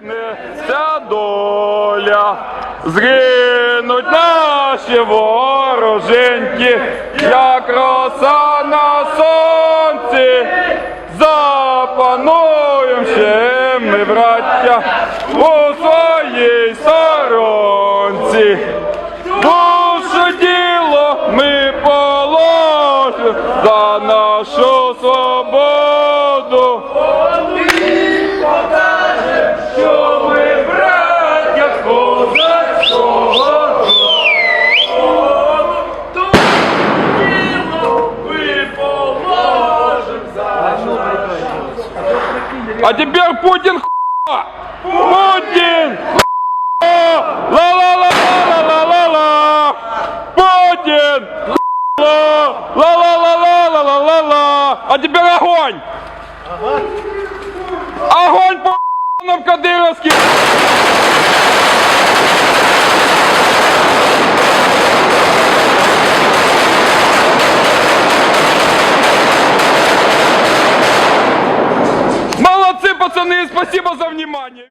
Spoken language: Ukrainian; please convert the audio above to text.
усміхнеться доля. Згинуть наші вороженьки, як роса на сонці. Запануєм ще ми, браття, у своїй сторонці. Душу діло ми положимо за нашу свободу. А теперь Путин хуя! Путин! Ла-ла-ла-ла-ла-ла-ла-ла! Путин! хуя! Ла-ла-ла-ла-ла-ла-ла! А теперь огонь! Огонь по в пацаны, спасибо за внимание!